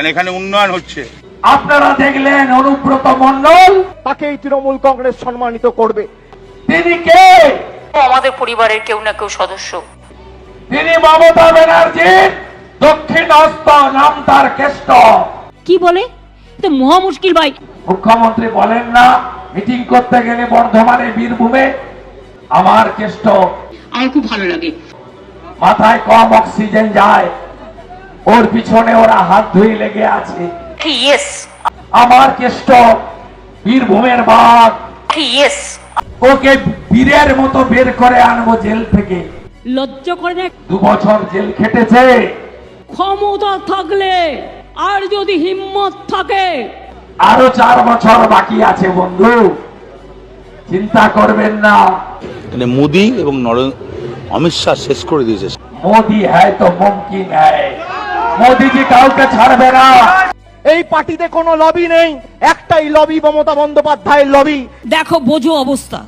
কারণ এখানে উন্নয়ন হচ্ছে? আপনারা দেখলেন অনুব্রত মন্ডল তাকেই তৃণমূল কংগ্রেস সম্মানিত করবে। তিনি কে? আমাদের পরিবারের কেউ না কেউ সদস্য। তিনি মমতা ব্যানার্জির দক্ষিণ হস্ত নাম তার কেষ্ট। কি বলে? তো মহা মুশকিল ভাই। মুখ্যমন্ত্রী বলেন না মিটিং করতে গেলে বর্ধমানে বীরভূমে আমার কেষ্ট। আমার খুব ভালো লাগে। মাথায় কম অক্সিজেন যায়। ওর পিছনে ওরা হাত ধুয়ে লেগে আছে। আমার কেষ্ট বীরভূমের বাঘ। ওকে বীরের মতো বের করে আনব জেল থেকে। লজ্জা করে না দু বছর জেল খেটেছে। ক্ষমতা থাকলে আর যদি হিম্মত থাকে। আরও চার বছর বাকি আছে বন্ধু। চিন্তা করবেন না। মানে মোদি এবং নরেন্দ্র অমিত শাহ শেষ করে দিয়েছে। মোদি হ্যায় তো মুমকিন হ্যায়। মোদিজি কাউকে ছাড়বে না। এই পার্টিতে কোনো লবি নেই একটাই লবি মমতা বন্দ্যোপাধ্যায়ের লবি দেখো বোঝো অবস্থা।